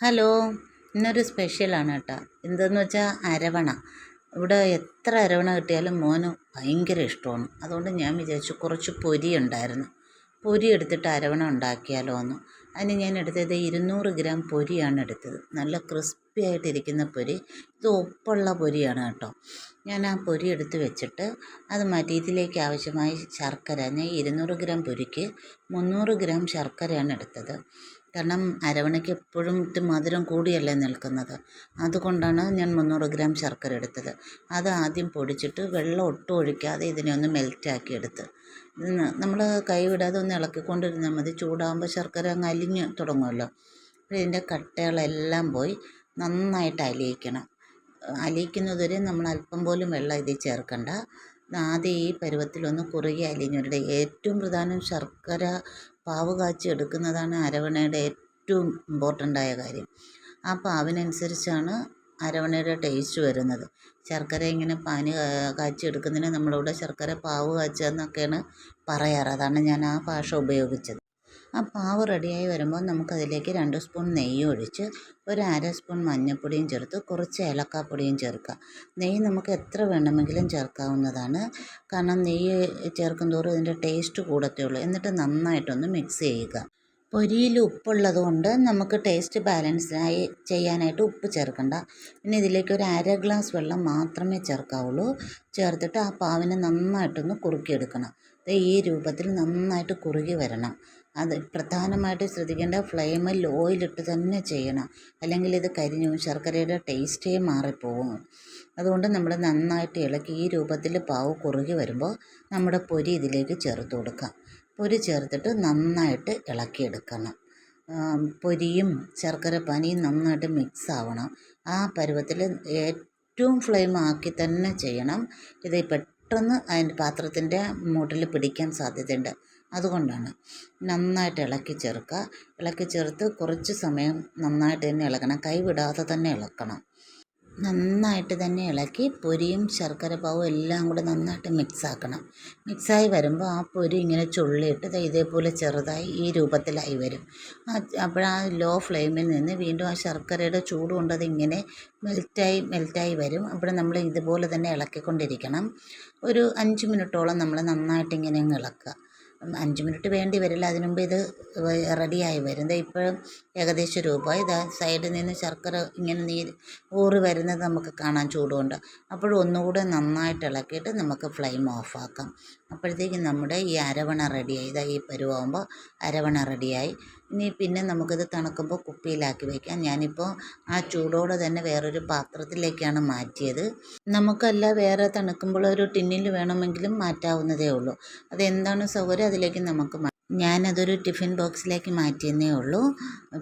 Hello ഇന്നൊരു സ്പെഷ്യലാണ് കേട്ടോ. എന്തെന്ന് വെച്ചാൽ അരവണ. ഇവിടെ എത്ര അരവണ കിട്ടിയാലും മോന് ഭയങ്കര ഇഷ്ടമാണ്. അതുകൊണ്ട് ഞാൻ വിചാരിച്ചു കുറച്ച് പൊരി ഉണ്ടായിരുന്നു. പൊരി എടുത്തിട്ട് അരവണ ഉണ്ടാക്കിയാലോ എന്ന്. അതിന് ഞാൻ എടുത്തത് ഇരുന്നൂറ് ഗ്രാം പൊരിയാണ് എടുത്തത്. നല്ല ക്രിസ്പി ആയിട്ടിരിക്കുന്ന പൊരി. ഇത് ഉപ്പുള്ള പൊരിയാണ് കേട്ടോ. ഞാൻ ആ പൊരി എടുത്ത് വെച്ചിട്ട് അത് മാറ്റി ഇതിലേക്ക് ആവശ്യമായ ശർക്കര. ഞാൻ ഇരുന്നൂറ് ഗ്രാം പൊരിക്ക് മുന്നൂറ് ഗ്രാം ശർക്കരയാണ് എടുത്തത്. കാരണം അരവണയ്ക്ക് എപ്പോഴും ഇത്തിരി മധുരം കൂടിയല്ലേ നിൽക്കുന്നത്. അതുകൊണ്ടാണ് ഞാൻ മുന്നൂറ് ഗ്രാം ശർക്കര എടുത്തത്. അത് ആദ്യം പൊടിച്ചിട്ട് വെള്ളം ഒട്ടും ഒഴിക്കാതെ ഇതിനെ ഒന്ന് മെൽറ്റാക്കി എടുത്ത്. നമ്മൾ കൈ വിടാതെ ഒന്ന് ഇളക്കിക്കൊണ്ടിരുന്നാൽ മതി. ചൂടാകുമ്പോൾ ശർക്കര അങ്ങ് അലിഞ്ഞ് തുടങ്ങുമല്ലോ. അപ്പോൾ ഇതിന്റെ കട്ടകളെല്ലാം പോയി നന്നായിട്ട് അലിയിക്കണം. അലിയിക്കുന്നതുവരെ നമ്മൾ അല്പം പോലും വെള്ളം ഇതിൽ ചേർക്കണ്ട. ആദ്യം ഈ പരുവത്തിലൊന്ന് കുറുകി അലിഞ്ഞവരുടെ ഏറ്റവും പ്രധാനം ശർക്കര പാവ് കാച്ചി എടുക്കുന്നതാണ് അരവണയുടെ ഏറ്റവും ഇമ്പോർട്ടന്റായ കാര്യം. ആ പാവിനനുസരിച്ചാണ് അരവണയുടെ ടേസ്റ്റ് വരുന്നത്. ശർക്കര ഇങ്ങനെ പാനി കാച്ചി എടുക്കുന്നതിന് നമ്മളിവിടെ ശർക്കര പാവ് കാച്ചുക എന്നൊക്കെയാണ് പറയാറ്. അതാണ് ഞാൻ ആ ഭാഷ ഉപയോഗിച്ചത്. ആ പാവ് റെഡിയായി വരുമ്പോൾ നമുക്കതിലേക്ക് രണ്ട് സ്പൂൺ നെയ്യ് ഒഴിച്ച് ഒരു അര സ്പൂൺ മഞ്ഞൾപ്പൊടിയും ചേർത്ത് കുറച്ച് ഏലക്കാപ്പൊടിയും ചേർക്കുക. നെയ്യ് നമുക്ക് എത്ര വേണമെങ്കിലും ചേർക്കാവുന്നതാണ്. കാരണം നെയ്യ് ചേർക്കും തോറും ഇതിന്റെ ടേസ്റ്റ് കൂടത്തേ ഉള്ളൂ. എന്നിട്ട് നന്നായിട്ടൊന്ന് മിക്സ് ചെയ്യുക. പൊരിയിൽ ഉപ്പുള്ളത് കൊണ്ട് നമുക്ക് ടേസ്റ്റ് ബാലൻസ്ഡായി ചെയ്യാനായിട്ട് ഉപ്പ് ചേർക്കണ്ട. പിന്നെ ഇതിലേക്ക് ഒരു അര ഗ്ലാസ് വെള്ളം മാത്രമേ ചേർക്കാവുള്ളൂ. ചേർത്തിട്ട് ആ പാവിനെ നന്നായിട്ടൊന്ന് കുറുക്കിയെടുക്കണം. ഈ രൂപത്തിൽ നന്നായിട്ട് കുറുകി വരണം. അത് പ്രധാനമായിട്ട് ശ്രദ്ധിക്കേണ്ട ഫ്ലെയിമ് ലോയിലിട്ട് തന്നെ ചെയ്യണം. അല്ലെങ്കിൽ ഇത് കരിഞ്ഞു ശർക്കരയുടെ ടേസ്റ്റേ മാറിപ്പോകും അതുകൊണ്ട് നമ്മൾ നന്നായിട്ട് ഇളക്കി ഈ രൂപത്തിൽ പാവ് കുറുകി വരുമ്പോൾ നമ്മുടെ പൊരി ഇതിലേക്ക് ചേർത്ത് കൊടുക്കാം. പൊരി ചേർത്തിട്ട് നന്നായിട്ട് ഇളക്കിയെടുക്കണം. പൊരിയും ശർക്കര പനിയും നന്നായിട്ട് മിക്സ് ആവണം. ആ പരുവത്തിൽ ഏറ്റവും ഫ്ലെയിം ആക്കി തന്നെ ചെയ്യണം. ഇത് അതിന്റെ പാത്രത്തിന്റെ മൂട്ടിൽ പിടിക്കാൻ സാധ്യതയുണ്ട്. അതുകൊണ്ടാണ് നന്നായിട്ട് ഇളക്കി ചേർക്കുക. ഇളക്കി ചേർത്ത് കുറച്ച് സമയം നന്നായിട്ട് തന്നെ ഇളക്കണം. കൈ വിടാതെ തന്നെ ഇളക്കണം. നന്നായിട്ട് തന്നെ ഇളക്കി പൊരിയും ശർക്കര പാവും എല്ലാം കൂടെ നന്നായിട്ട് മിക്സാക്കണം. മിക്സായി വരുമ്പോൾ ആ പൊരി ഇങ്ങനെ ചുള്ളിയിട്ട് ഇതേപോലെ ചെറുതായി ഈ രൂപത്തിലായി വരും. അപ്പോഴാ ലോ ഫ്ലെയിമിൽ നിന്ന് വീണ്ടും ആ ശർക്കരയുടെ ചൂട് കൊണ്ട് അതിങ്ങനെ മെൽറ്റായി മെൽറ്റായി വരും. അപ്പോൾ നമ്മൾ ഇതുപോലെ തന്നെ ഇളക്കിക്കൊണ്ടിരിക്കണം. ഒരു അഞ്ച് മിനിറ്റോളം നമ്മൾ നന്നായിട്ട് ഇങ്ങനെ ഇളക്കുക. അഞ്ച് മിനിറ്റ് വേണ്ടി വരില്ല. അതിന് മുമ്പ് ഇത് റെഡിയായി വരും. ദേ ഇപ്പോഴും ഏകദേശം രൂപ. ഇതാ സൈഡിൽ നിന്ന് ശർക്കര ഇങ്ങനെ നീര് ഊറി വരുന്നത് നമുക്ക് കാണാം ചൂടുകൊണ്ട് അപ്പോഴും ഒന്നുകൂടെ നന്നായിട്ട് ഇളക്കിയിട്ട് നമുക്ക് ഫ്ലെയിം ഓഫാക്കാം. അപ്പോഴത്തേക്കും നമ്മുടെ ഈ അരവണ റെഡിയായി. ഇതാ ഈ പരുവാകുമ്പോൾ അരവണ റെഡിയായി. ഇനി പിന്നെ നമുക്കിത് തണുക്കുമ്പോൾ കുപ്പിയിലാക്കി വയ്ക്കാം ഞാനിപ്പോൾ ആ ചൂടോടെ തന്നെ വേറൊരു പാത്രത്തിലേക്കാണ് മാറ്റിയത്. നമുക്കല്ല വേറെ തണുക്കുമ്പോൾ ഒരു ടിന്നിൽ വേണമെങ്കിലും മാറ്റാവുന്നതേ ഉള്ളൂ. അതെന്താണ് സൗകര്യം? അതിലേക്ക് നമുക്ക് ഞാനതൊരു ടിഫിൻ ബോക്സിലേക്ക് മാറ്റിയെന്നേ ഉള്ളൂ.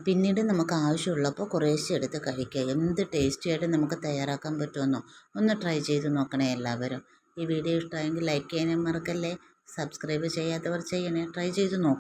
പിന്നീട് നമുക്ക് ആവശ്യമുള്ളപ്പോൾ കുറേശ്ശെ എടുത്ത് കഴിക്കുക എന്ത് ടേസ്റ്റിയായിട്ട് നമുക്ക് തയ്യാറാക്കാൻ പറ്റുമെന്നോ ഒന്ന് ട്രൈ ചെയ്ത് നോക്കണേ എല്ലാവരും. ഈ വീഡിയോ ഇഷ്ടമായെങ്കിൽ ലൈക്ക് ചെയ്യാനും മറക്കല്ലേ? സബ്സ്ക്രൈബ് ചെയ്യാത്തവർ ചെയ്യണേ. ട്രൈ ചെയ്ത് നോക്കും.